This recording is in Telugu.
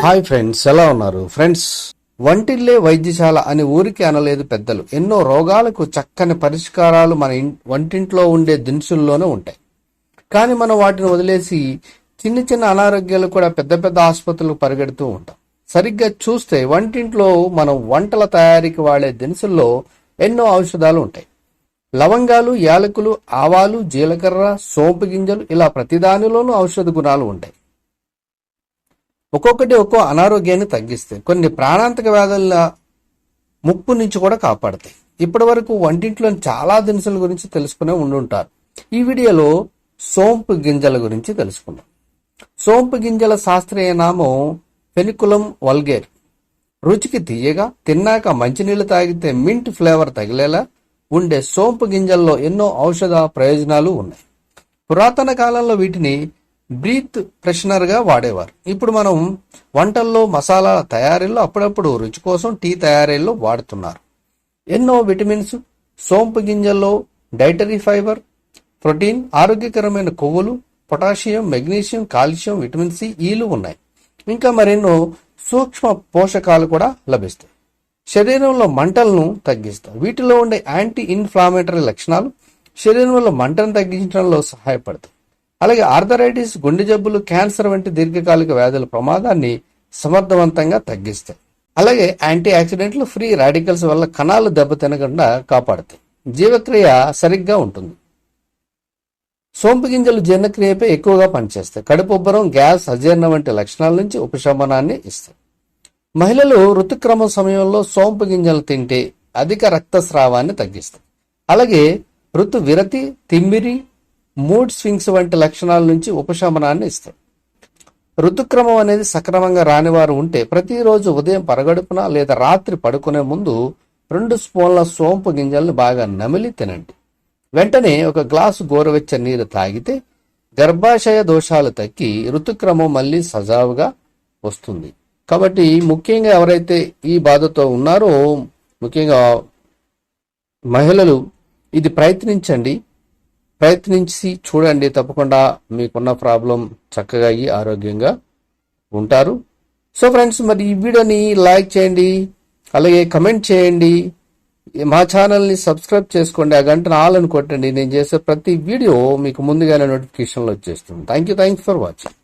హాయ్ ఫ్రెండ్స్ ఎలా ఉన్నారు? ఫ్రెండ్స్ వంటిల్లే వైద్యశాల అని ఊరికి అనలేదు పెద్దలు. ఎన్నో రోగాలకు చక్కని పరిష్కారాలు మన వంటింట్లో ఉండే దినుసుల్లోనే ఉంటాయి. కానీ మనం వాటిని వదిలేసి చిన్న చిన్న అనారోగ్యాలు కూడా పెద్ద పెద్ద ఆసుపత్రులకు పరిగెడుతూ ఉంటాం. సరిగ్గా చూస్తే వంటింట్లో మనం వంటల తయారీకి వాడే దినుసుల్లో ఎన్నో ఔషధాలు ఉంటాయి. లవంగాలు యాలకులు ఆవాలు జీలకర్ర సోంపు గింజలు ఇలా ప్రతి దానిలోనూ ఔషధ గుణాలు ఉంటాయి. ఒక్కొక్కటి ఒక్కో అనారోగ్యాన్ని తగ్గిస్తాయి. కొన్ని ప్రాణాంతక వ్యాధుల ముప్పు నుంచి కూడా కాపాడతాయి. ఇప్పటి వరకు వంటింట్లోని చాలా దినుసుల గురించి తెలుసుకునే ఉండుంటారు. ఈ వీడియోలో సోంపు గింజల గురించి తెలుసుకుందాం. సోంపు గింజల శాస్త్రీయ నామం ఫెనికులం వల్గేర్. రుచికి తీయగా తిన్నాక మంచినీళ్ళు తాగితే మింట్ ఫ్లేవర్ తగిలేలా ఉండే సోంపు గింజల్లో ఎన్నో ఔషధ ప్రయోజనాలు ఉన్నాయి. పురాతన కాలంలో వీటిని బ్రీత్ ఫ్రెషనర్గా వాడేవారు. ఇప్పుడు మనం వంటల్లో మసాలా తయారీలో అప్పుడప్పుడు రుచి కోసం టీ తయారీలో వాడుతున్నారు. ఎన్నో విటమిన్స్ సోంపు గింజల్లో డైటరీ ఫైబర్ ప్రోటీన్ ఆరోగ్యకరమైన కొవ్వులు potassium magnesium calcium vitamin C ఈలు ఉన్నాయి. ఇంకా మరెన్నో సూక్ష్మ పోషకాలు కూడా లభిస్తాయి. శరీరంలో మంటలను తగ్గిస్తాయి వీటిలో ఉండే యాంటీ ఇన్ఫ్లామేటరీ లక్షణాలు శరీరంలో మంటను తగ్గించడంలో సహాయపడతాయి. అలాగే ఆర్థరైటిస్ గుండె జబ్బులు క్యాన్సర్ వంటి దీర్ఘకాలిక వ్యాధుల ప్రమాదాన్ని సమర్థవంతంగా తగ్గిస్తాయి. అలాగే యాంటీ యాక్సిడెంట్లు ఫ్రీ రాడికల్స్ వల్ల కణాలు దెబ్బతినకుండా కాపాడతాయి. జీవక్రియ సరిగ్గా ఉంటుంది. సోంపు గింజలు జీర్ణక్రియపై ఎక్కువగా పనిచేస్తాయి. కడుపు ఉబ్బరం గ్యాస్ అజీర్ణం వంటి లక్షణాల నుంచి ఉపశమనాన్ని ఇస్తాయి. మహిళలు ఋతుక్రమం సమయంలో సోంపు గింజలు తింటే అధిక రక్తస్రావాన్ని తగ్గిస్తాయి. అలాగే ఋతు విరతి తిమ్మిరి మూడ్ స్వింగ్స్ వంటి లక్షణాల నుంచి ఉపశమనాన్ని ఇస్తాయి. ఋతుక్రమం అనేది సక్రమంగా రానివారు ఉంటే ప్రతిరోజు ఉదయం పరగడుపున లేదా రాత్రి పడుకునే ముందు రెండు స్పూన్ల సోంపు గింజలను బాగా నమిలి తినండి. వెంటనే ఒక గ్లాసు గోరువెచ్చ నీరు తాగితే గర్భాశయ దోషాలు తగ్గి ఋతుక్రమం మళ్ళీ సజావుగా వస్తుంది. కాబట్టి ముఖ్యంగా ఎవరైతే ఈ బాధతో ఉన్నారో ముఖ్యంగా మహిళలు ఇది ప్రయత్నించండి. ప్రయత్నించి చూడండి తప్పకుండా మీకున్న ప్రాబ్లం చక్కగా అయ్యి ఆరోగ్యంగా ఉంటారు. సో ఫ్రెండ్స్ మరి ఈ వీడియోని లైక్ చేయండి అలాగే కమెంట్ చేయండి. మా ఛానల్ని సబ్స్క్రైబ్ చేసుకోండి ఆ గంటను ఆల్ అని కొట్టండి. నేను చేసే ప్రతి వీడియో మీకు ముందుగానే నోటిఫికేషన్లో వచ్చేస్తుంది. Thank you thank for watching.